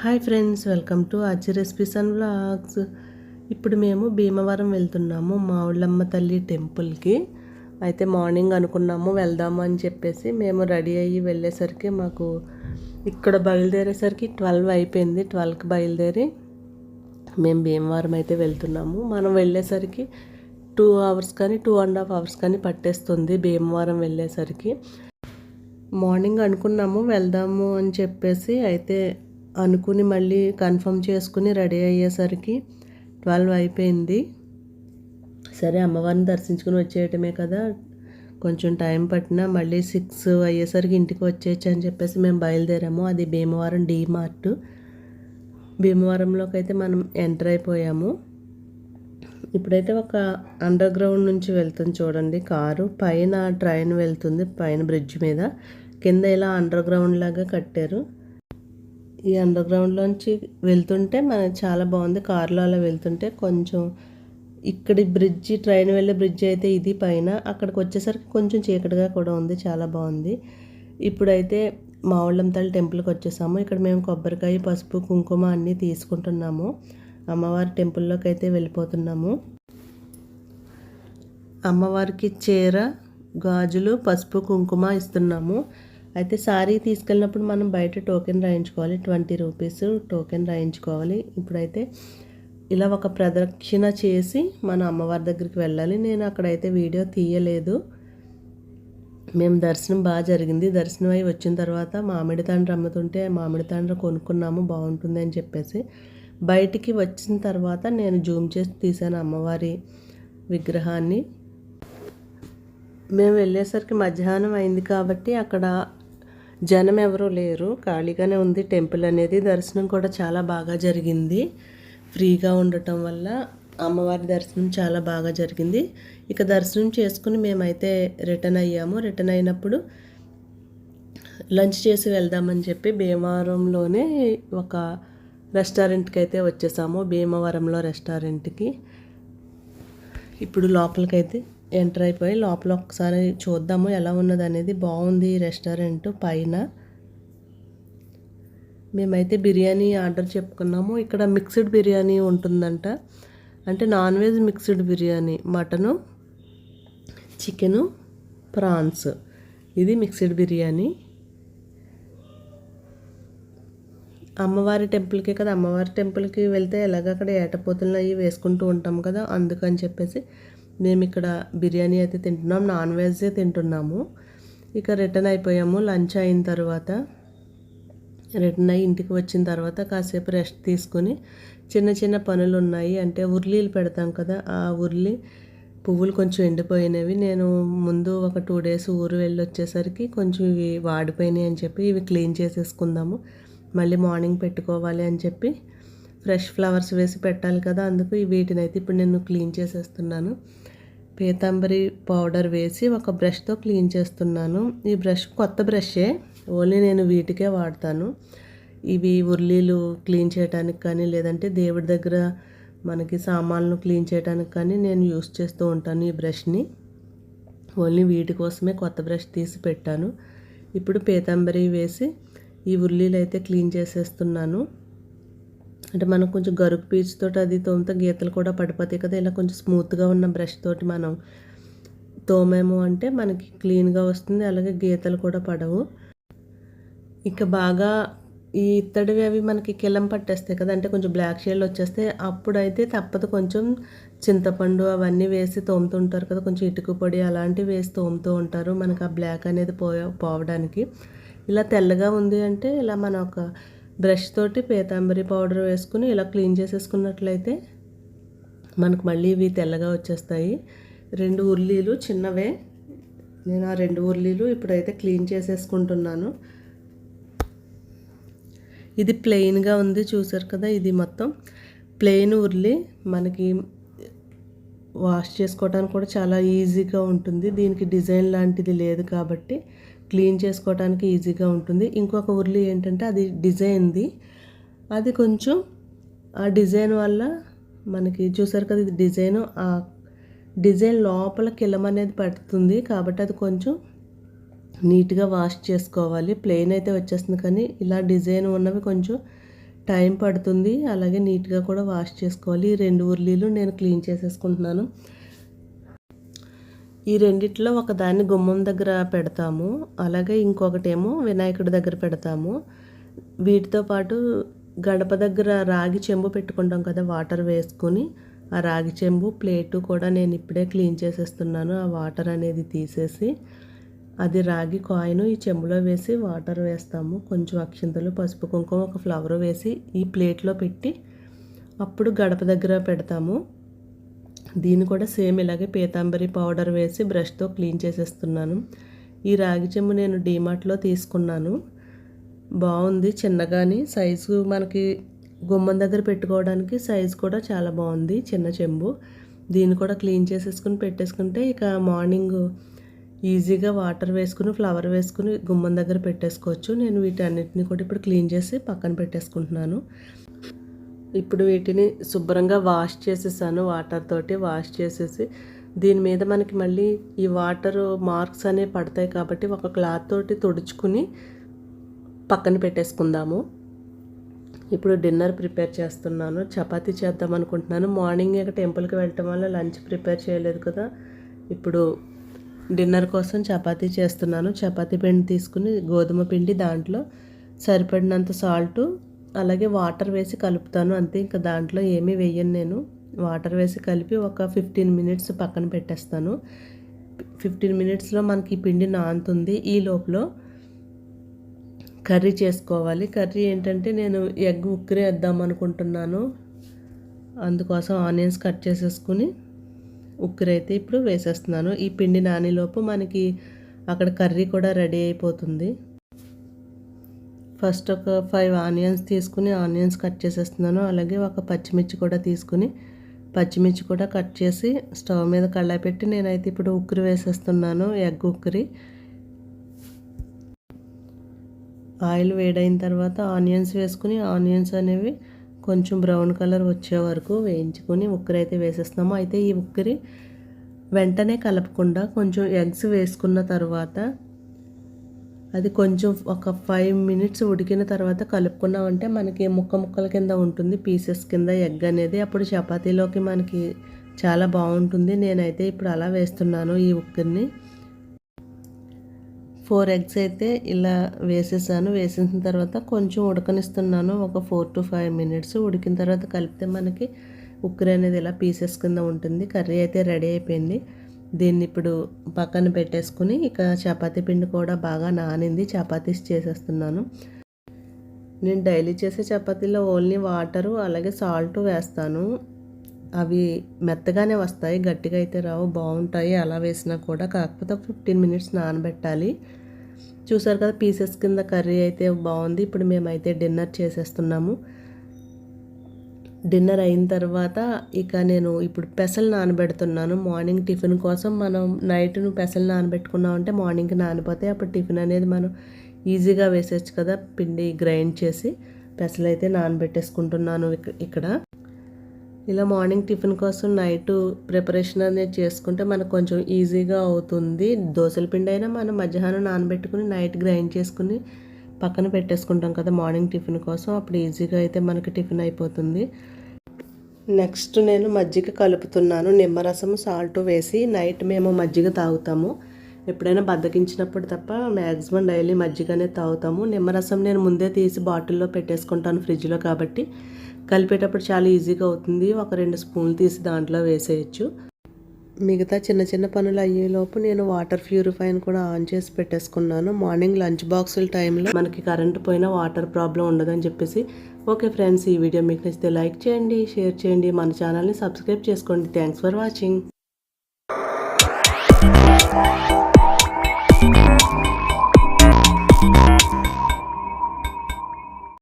Hi friends welcome to Achi recipes and vlogs. ఇప్పుడు మేము భీమవరం వెళ్తున్నాము మావుళ్ళమ్మ తల్లి టెంపుల్కి. అయితే మార్నింగ్ అనుకున్నాము వెళ్దాము అని చెప్పేసి మేము రెడీ అయ్యి వెళ్ళేసరికి మాకు ఇక్కడ బయలుదేరేసరికి ట్వెల్వ్ అయిపోయింది ట్వెల్వ్కి బయలుదేరి మేము భీమవరం అయితే వెళ్తున్నాము. మనం వెళ్ళేసరికి టూ అవర్స్ కానీ టూ అండ్ హాఫ్ అవర్స్ కానీ పట్టేస్తుంది భీమవరం వెళ్ళేసరికి. మార్నింగ్ అనుకున్నాము వెళ్దాము అని చెప్పేసి అయితే అనుకుని మళ్ళీ కన్ఫర్మ్ చేసుకుని రెడీ అయ్యేసరికి ట్వెల్వ్ అయిపోయింది. సరే అమ్మవారిని దర్శించుకుని వచ్చేయటమే కదా. కొంచెం టైం పట్టినా మళ్ళీ సిక్స్ అయ్యేసరికి ఇంటికి వచ్చేయచ్చు అని చెప్పేసి మేము బయలుదేరాము. అది భీమవరం డీ మార్ట్. భీమవరంలోకి అయితే మనం ఎంటర్ అయిపోయాము. ఇప్పుడైతే ఒక అండర్ గ్రౌండ్ నుంచి వెళ్తుంది చూడండి కారు. పైన ట్రైన్ వెళ్తుంది పైన బ్రిడ్జ్ మీద. కింద ఇలా అండర్ గ్రౌండ్ లాగా కట్టారు. ఈ అండర్ గ్రౌండ్లోంచి వెళ్తుంటే మనకి చాలా బాగుంది. కారులో అలా వెళ్తుంటే కొంచెం ఇక్కడి బ్రిడ్జి ట్రైన్ వెళ్ళే బ్రిడ్జ్ అయితే ఇది పైన. అక్కడికి వచ్చేసరికి కొంచెం చీకటిగా కూడా ఉంది. చాలా బాగుంది. ఇప్పుడైతే మావుళ్ళం టెంపుల్కి వచ్చేసాము. ఇక్కడ మేము కొబ్బరికాయ పసుపు కుంకుమ అన్నీ తీసుకుంటున్నాము. అమ్మవారి టెంపుల్లోకి అయితే వెళ్ళిపోతున్నాము. అమ్మవారికి చీర గాజులు పసుపు కుంకుమ ఇస్తున్నాము. అయితే సారీ తీసుకెళ్ళినప్పుడు మనం బయట టోకెన్ రాయించుకోవాలి. ట్వంటీ రూపీస్ టోకెన్ రాయించుకోవాలి. ఇప్పుడైతే ఇలా ఒక ప్రదక్షిణ చేసి మన అమ్మవారి దగ్గరికి వెళ్ళాలి. నేను అక్కడైతే వీడియో తీయలేదు. మేము దర్శనం బాగా జరిగింది. దర్శనం అయి వచ్చిన తర్వాత మామిడి తండ్రి అమ్ముతుంటే మామిడి తండ్రి కొనుక్కున్నాము బాగుంటుంది అని చెప్పేసి. బయటికి వచ్చిన తర్వాత నేను జూమ్ చేసి తీసాను అమ్మవారి విగ్రహాన్ని. మేము వెళ్ళేసరికి మధ్యాహ్నం అయింది కాబట్టి అక్కడ జనం ఎవరూ లేరు. ఖాళీగానే ఉంది. టెంపుల్ అనేది దర్శనం కూడా చాలా బాగా జరిగింది. ఫ్రీగా ఉండటం వల్ల అమ్మవారి దర్శనం చాలా బాగా జరిగింది. ఇక దర్శనం చేసుకుని మేమైతే రిటర్న్ అయ్యాము. రిటర్న్ అయినప్పుడు లంచ్ చేసి వెళ్దామని చెప్పి భీమవరంలోనే ఒక రెస్టారెంట్కి అయితే వచ్చేసాము. భీమవరంలో రెస్టారెంట్కి. ఇప్పుడు లోపలికైతే ఎంటర్ అయిపోయి లోపల ఒకసారి చూద్దాము ఎలా ఉన్నది అనేది. బాగుంది రెస్టారెంట్ పైన. మేమైతే బిర్యానీ ఆర్డర్ చెప్పుకున్నాము. ఇక్కడ మిక్స్డ్ బిర్యానీ ఉంటుందంట. అంటే non veg mixed biryani. Mutton chicken prawns. ఇది మిక్స్డ్ బిర్యానీ. అమ్మవారి టెంపుల్కి కదా. అమ్మవారి టెంపుల్కి వెళ్తే ఎలాగ అక్కడ ఏటపోతులు అవి వేసుకుంటూ ఉంటాం కదా. అందుకని చెప్పేసి మేము ఇక్కడ బిర్యానీ అయితే తింటున్నాం నాన్ వెజే తింటున్నాము. ఇక రిటర్న్ అయిపోయాము లంచ్ అయిన తర్వాత. రిటర్న్ అయ్యి ఇంటికి వచ్చిన తర్వాత కాసేపు రెస్ట్ తీసుకొని చిన్న చిన్న పనులు ఉన్నాయి అంటే ఉర్లీలు పెడతాం కదా ఆ ఉర్లి పువ్వులు కొంచెం ఎండిపోయినవి. నేను ముందు ఒక టూ డేస్ ఊరు వెళ్ళి వచ్చేసరికి కొంచెం ఇవి వాడిపోయినాయి అని చెప్పి ఇవి క్లీన్ చేసేసుకుందాము. మళ్ళీ మార్నింగ్ పెట్టుకోవాలి అని చెప్పి ఫ్రెష్ ఫ్లవర్స్ వేసి పెట్టాలి కదా అందుకు వీటిని అయితే ఇప్పుడు నేను క్లీన్ చేసేస్తున్నాను. పీతాంబరి పౌడర్ వేసి ఒక బ్రష్తో క్లీన్ చేస్తున్నాను. ఈ బ్రష్ కొత్త బ్రష్ే ఓన్లీ నేను వీటికే వాడతాను. ఇవి ఉర్లీలు క్లీన్ చేయడానికి కానీ లేదంటే దేవుడి దగ్గర మనకి సామాన్లు క్లీన్ చేయడానికి కానీ నేను యూస్ చేస్తూ ఉంటాను ఈ బ్రష్ని. ఓన్లీ వీటి కోసమే కొత్త బ్రష్ తీసి పెట్టాను. ఇప్పుడు పీతాంబరి వేసి ఈ ఉర్లీలు అయితే క్లీన్ చేసేస్తున్నాను. అంటే మనం కొంచెం గరుకు పీచుతో అది తోమితే గీతలు కూడా పడిపోతాయి కదా. ఇలా కొంచెం స్మూత్గా ఉన్న బ్రష్ తోటి మనం తోమేము అంటే మనకి క్లీన్గా వస్తుంది. అలాగే గీతలు కూడా పడవు. ఇక బాగా ఈ ఇత్తడివి అవి మనకి కిలం పట్టేస్తాయి కదా. అంటే కొంచెం బ్లాక్ షేడ్ వచ్చేస్తే అప్పుడైతే తప్పదు. కొంచెం చింతపండు అవన్నీ వేసి తోముతుంటారు కదా. కొంచెం ఇటుక పొడి అలాంటివి వేసి తోముతూ ఉంటారు. మనకు ఆ బ్లాక్ అనేది పో పోవడానికి. ఇలా తెల్లగా ఉంది అంటే ఇలా మనం ఒక బ్రష్ తోటి పీతాంబరి పౌడర్ వేసుకుని ఇలా క్లీన్ చేసేసుకున్నట్లయితే మనకు మళ్ళీ ఇవి తెల్లగా వచ్చేస్తాయి. రెండు ఉర్లీలు చిన్నవే. నేను ఆ రెండు ఉర్లీలు ఇప్పుడైతే క్లీన్ చేసేసుకుంటున్నాను. ఇది ప్లెయిన్గా ఉంది చూసారు కదా ఇది మొత్తం. ప్లెయిన్ ఉర్లి మనకి వాష్ చేసుకోవడానికి కూడా చాలా ఈజీగా ఉంటుంది. దీనికి డిజైన్ లాంటిది లేదు కాబట్టి క్లీన్ చేసుకోవడానికి ఈజీగా ఉంటుంది. ఇంకొక ఉర్లి ఏంటంటే అది డిజైన్ది. అది కొంచెం ఆ డిజైన్ వల్ల మనకి చూసారు కదా ఇది డిజైన్. ఆ డిజైన్ లోపల కిలం అనేది పడుతుంది కాబట్టి అది కొంచెం నీట్గా వాష్ చేసుకోవాలి. ప్లెయిన్ అయితే వచ్చేస్తుంది కానీ ఇలా డిజైన్ ఉన్నవి కొంచెం టైం పడుతుంది. అలాగే నీట్గా కూడా వాష్ చేసుకోవాలి. ఈ రెండు ఉర్లీలు నేను క్లీన్ చేసేసుకుంటున్నాను. ఈ రెండిట్లో ఒకదాన్ని గుమ్మం దగ్గర పెడతాము అలాగే ఇంకొకటేమో వినాయకుడి దగ్గర పెడతాము. వీటితో పాటు గడప దగ్గర రాగి చెంబు పెట్టుకుంటాం కదా వాటర్ వేసుకొని. ఆ రాగి చెంబు ప్లేటు కూడా నేను ఇప్పుడే క్లీన్ చేసేస్తున్నాను ఆ వాటర్ అనేది తీసేసి. అది రాగి కాయిన్ ఈ చెంబులో వేసి వాటర్ వేస్తాము కొంచెం అక్షింతలు పసుపు కుంకుమ ఒక ఫ్లవర్ వేసి ఈ ప్లేట్లో పెట్టి అప్పుడు గడప దగ్గర పెడతాము. దీన్ని కూడా సేమ్ ఇలాగే పీతాంబరి పౌడర్ వేసి బ్రష్తో క్లీన్ చేసేస్తున్నాను. ఈ రాగి చెంబు నేను డీమార్ట్లో తీసుకున్నాను. బాగుంది చిన్నగాని. సైజు మనకి గుమ్మం దగ్గర పెట్టుకోవడానికి సైజు కూడా చాలా బాగుంది చిన్న చెంబు. దీన్ని కూడా క్లీన్ చేసేసుకుని పెట్టేసుకుంటే ఇక మార్నింగ్ ఈజీగా వాటర్ వేసుకుని ఫ్లవర్ వేసుకుని గుమ్మం దగ్గర పెట్టేసుకోవచ్చు. నేను వీటన్నిటిని కూడా ఇప్పుడు క్లీన్ చేసి పక్కన పెట్టేసుకుంటున్నాను. ఇప్పుడు వీటిని శుభ్రంగా వాష్ చేసేసాను వాటర్ తోటి వాష్ చేసేసి. దీని మీద మనకి మళ్ళీ ఈ వాటర్ మార్క్స్ అనేవి పడతాయి కాబట్టి ఒక క్లాత్ తోటి తుడుచుకుని పక్కన పెట్టేసుకుందాము. ఇప్పుడు డిన్నర్ ప్రిపేర్ చేస్తున్నాను. చపాతీ చేద్దాం అనుకుంటున్నాను. మార్నింగ్ ఇక టెంపుల్కి వెళ్ళటం వల్ల లంచ్ ప్రిపేర్ చేయలేదు కదా. ఇప్పుడు డిన్నర్ కోసం చపాతీ చేస్తున్నాను. చపాతీ పిండి తీసుకుని గోధుమ పిండి దాంట్లో సరిపడినంత సాల్టు అలాగే వాటర్ వేసి కలుపుతాను. అంతే ఇంకా దాంట్లో ఏమీ వేయను నేను. వాటర్ వేసి కలిపి ఒక ఫిఫ్టీన్ మినిట్స్ పక్కన పెట్టేస్తాను. ఫిఫ్టీన్ మినిట్స్లో మనకి ఈ పిండి నానుతుంది. ఈ లోపల కర్రీ చేసుకోవాలి. కర్రీ ఏంటంటే నేను ఎగ్ ఉక్కిరే వేద్దాం అనుకుంటున్నాను. అందుకోసం ఆనియన్స్ కట్ చేసేసుకుని ఉక్కిరైతే ఇప్పుడు వేసేస్తున్నాను. ఈ పిండి నానిలోపు మనకి అక్కడ కర్రీ కూడా రెడీ అయిపోతుంది. ఫస్ట్ ఒక ఫైవ్ ఆనియన్స్ తీసుకుని ఆనియన్స్ కట్ చేసేస్తున్నాను. అలాగే ఒక పచ్చిమిర్చి కూడా తీసుకుని పచ్చిమిర్చి కూడా కట్ చేసి స్టవ్ మీద కళ్ళాయి పెట్టి నేనైతే ఇప్పుడు ఉక్కిరి వేసేస్తున్నాను ఎగ్ ఉక్కిరి. ఆయిల్ వేడైన తర్వాత ఆనియన్స్ వేసుకుని ఆనియన్స్ అనేవి కొంచెం బ్రౌన్ కలర్ వచ్చే వరకు వేయించుకొని ఉక్కిరి అయితే వేసేస్తున్నాము. అయితే ఈ ఉక్కిరి వెంటనే కలపకుండా కొంచెం ఎగ్స్ వేసుకున్న తర్వాత అది కొంచెం ఒక ఫైవ్ మినిట్స్ ఉడికిన తర్వాత కలుపుకున్నామంటే మనకి ముక్క ముక్కల కింద ఉంటుంది పీసెస్ కింద ఎగ్ అనేది. అప్పుడు చపాతీలోకి మనకి చాలా బాగుంటుంది. నేనైతే ఇప్పుడు అలా వేస్తున్నాను ఈ ఉక్కిరిని. ఫోర్ ఎగ్స్ అయితే ఇలా వేసేసాను. వేసిన తర్వాత కొంచెం ఉడకనిస్తున్నాను. ఒక ఫోర్ టు ఫైవ్ మినిట్స్ ఉడికిన తర్వాత కలిపితే మనకి ఉక్కిరి అనేది ఇలా పీసెస్ కింద ఉంటుంది. కర్రీ అయితే రెడీ అయిపోయింది. దీన్ని ఇప్పుడు పక్కన పెట్టేసుకుని ఇక చపాతీ పిండి కూడా బాగా నానింది. చపాతీస్ చేసేస్తున్నాను. నేను డైలీ చేసే చపాతీలో ఓన్లీ వాటరు అలాగే సాల్ట్ వేస్తాను. అవి మెత్తగానే వస్తాయి గట్టిగా అయితే రావు బాగుంటాయి. అలా వేసినా కూడా కాకపోతే ఫిఫ్టీన్ మినిట్స్ నానబెట్టాలి. చూసారు కదా పీసెస్ కింద కర్రీ అయితే బాగుంది. ఇప్పుడు మేమైతే డిన్నర్ చేసేస్తున్నాము. డిన్నర్ అయిన తర్వాత ఇక నేను ఇప్పుడు పెసలు నానబెడుతున్నాను. మార్నింగ్ టిఫిన్ కోసం మనం నైట్ పెసలు నానబెట్టుకున్నాం అంటే మార్నింగ్కి నానిపోతాయి అప్పుడు టిఫిన్ అనేది మనం ఈజీగా వేసేయచ్చు కదా. పిండి గ్రైండ్ చేసి పెసలు అయితే నానబెట్టేసుకుంటున్నాను ఇక్కడ. ఇలా మార్నింగ్ టిఫిన్ కోసం నైట్ ప్రిపరేషన్ అనేది చేసుకుంటే మనకు కొంచెం ఈజీగా అవుతుంది. దోశల పిండి అయినా మనం మధ్యాహ్నం నానబెట్టుకుని నైట్ గ్రైండ్ చేసుకుని పక్కన పెట్టేసుకుంటాం కదా మార్నింగ్ టిఫిన్ కోసం. అప్పుడు ఈజీగా అయితే మనకి టిఫిన్ అయిపోతుంది. నెక్స్ట్ నేను మజ్జిగ కలుపుతున్నాను. నిమ్మరసం సాల్ట్ వేసి నైట్ మేము మజ్జిగ తాగుతాము. ఎప్పుడైనా బద్దకించినప్పుడు తప్ప మ్యాక్సిమం డైలీ మజ్జిగనే తాగుతాము. నిమ్మరసం నేను ముందే తీసి బాటిల్లో పెట్టేసుకుంటాను ఫ్రిడ్జ్లో కాబట్టి. కలిపేటప్పుడు చాలా ఈజీగా అవుతుంది. ఒక రెండు స్పూన్లు తీసి దాంట్లో వేసేయచ్చు. మిగతా చిన్న చిన్న పనులు అయ్యేలోపు నేను వాటర్ ప్యూరిఫైన్ కూడా ఆన్ చేసి పెట్టేసుకున్నాను. మార్నింగ్ లంచ్ బాక్సుల టైంలో మనకి కరెంట్ పోయినా వాటర్ ప్రాబ్లం ఉండదని చెప్పేసి ఓకే ఫ్రెండ్స్ ఈ వీడియో మీకు నచ్చితే లైక్ చేయండి షేర్ చేయండి మన ఛానల్ని సబ్స్క్రైబ్ చేసుకోండి. Thanks for watching.